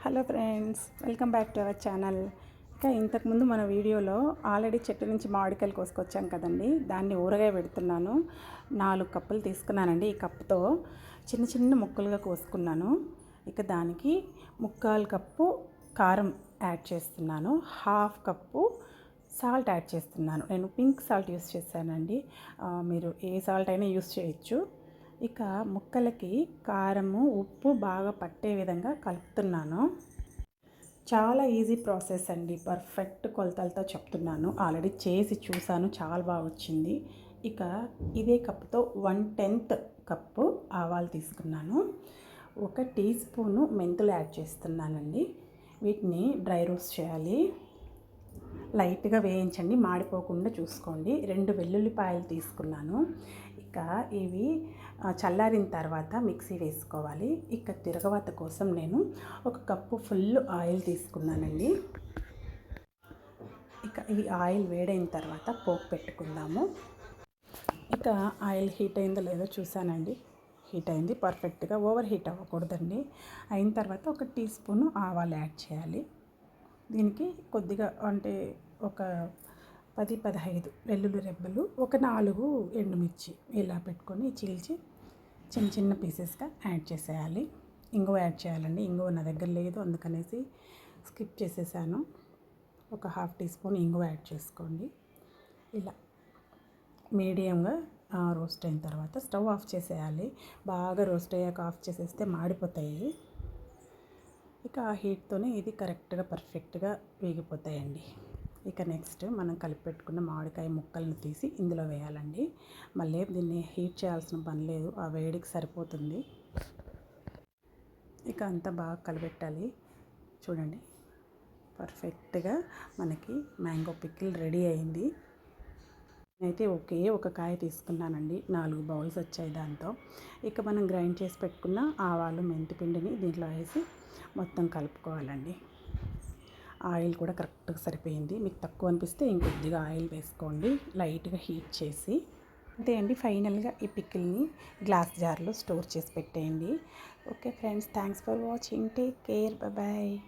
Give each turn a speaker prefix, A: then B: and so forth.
A: Hello friends welcome back to our channel. ఇంకా ఇంతకుముందు మన వీడియోలో ఆల్రెడీ చెట్టు నుంచి మామిడికాయలు కోసుకొచ్చాం కదండి. దాన్ని ఊరగాయ పెడుతున్నాను. నాలుగు కప్పులు తీసుకున్నానండి ఈ కప్పుతో. చిన్న చిన్న ముక్కలుగా కోసుకున్నాను. ఇక దానికి ముక్కాలు కప్పు కారం యాడ్ చేస్తున్నాను. హాఫ్ కప్పు సాల్ట్ యాడ్ చేస్తున్నాను. నేను పింక్ సాల్ట్ యూస్ చేశానండి. మీరు ఏ సాల్ట్ అయినా యూస్ చేయొచ్చు. ఇక ముక్కలకి కారము ఉప్పు బాగా పట్టే విధంగా కలుపుతున్నాను. చాలా ఈజీ ప్రాసెస్ అండి. పర్ఫెక్ట్ కొలతలతో చెప్తున్నాను. ఆల్రెడీ చేసి చూశాను. చాలా బాగా వచ్చింది. ఇక ఇదే కప్తో వన్ టెన్త్ కప్పు ఆవాలు తీసుకున్నాను. ఒక టీ స్పూను మెంతులు యాడ్ చేస్తున్నానండి. వీటిని డ్రై రోస్ట్ చేయాలి. లైట్గా వేయించండి. మాడిపోకుండా చూసుకోండి. రెండు వెల్లుల్లిపాయలు తీసుకున్నాను. ఇక ఇవి చల్లారిన తర్వాత మిక్సీ వేసుకోవాలి. ఇక తిరగవాత కోసం నేను ఒక కప్పు ఫుల్ ఆయిల్ తీసుకున్నానండి. ఇక ఈ ఆయిల్ వేడైన తర్వాత పోపు పెట్టుకుందాము. ఇక ఆయిల్ హీట్ అయిందో లేదో చూసానండి హీట్ అయింది పర్ఫెక్ట్గా ఓవర్ హీట్ అవ్వకూడదండి. అయిన తర్వాత ఒక టీ స్పూను ఆవాలు యాడ్ చేయాలి. దీనికి కొద్దిగా అంటే ఒక పది పదహైదు వెల్లుల్లి రెబ్బలు ఒక నాలుగు ఎండుమిర్చి ఇలా పెట్టుకొని చీల్చి చిన్న చిన్న పీసెస్గా యాడ్ చేసేయాలి. ఇంగువ యాడ్ చేయాలండి. ఇంగువ నా దగ్గర లేదు అందుకనేసి స్కిప్ చేసేసాను. ఒక హాఫ్ టీ స్పూన్ ఇంగువ యాడ్ చేసుకోండి. ఇలా మీడియంగా రోస్ట్ అయిన తర్వాత స్టవ్ ఆఫ్ చేసేయాలి. బాగా రోస్ట్ అయ్యాక ఆఫ్ చేసేస్తే మాడిపోతాయి. ఇక ఆ హీట్తోనే ఇది కరెక్ట్గా పర్ఫెక్ట్గా వేగిపోతాయండి. ఇక నెక్స్ట్ మనం కలిపి పెట్టుకున్న మామిడికాయ ముక్కలను తీసి ఇందులో వేయాలండి. మళ్ళీ దీన్ని హీట్ చేయాల్సిన పని లేదు ఆ వేడికి సరిపోతుంది. ఇక అంతా బాగా కలిపెట్టాలి. చూడండి పర్ఫెక్ట్గా మనకి మ్యాంగో పిక్కిల్ రెడీ అయింది. నేనైతే ఒకే ఒక కాయ తీసుకున్నానండి నాలుగు బౌల్స్ వచ్చాయి దాంతో. ఇక మనం గ్రైండ్ చేసి పెట్టుకున్న ఆవాలు మెంతిపిండిని దీంట్లో వేసి మొత్తం కలుపుకోవాలండి. ఆయిల్ కూడా కరెక్ట్గా సరిపోయింది. మీకు తక్కువ అనిపిస్తే ఇంకొద్దిగా ఆయిల్ వేసుకోండి. లైట్గా హీట్ చేసి. అంతే అండి. ఫైనల్గా ఈ పిక్కిల్ని గ్లాస్ జార్లో స్టోర్ చేసి పెట్టేయండి. Okay friends thanks for watching. Take care. Bye.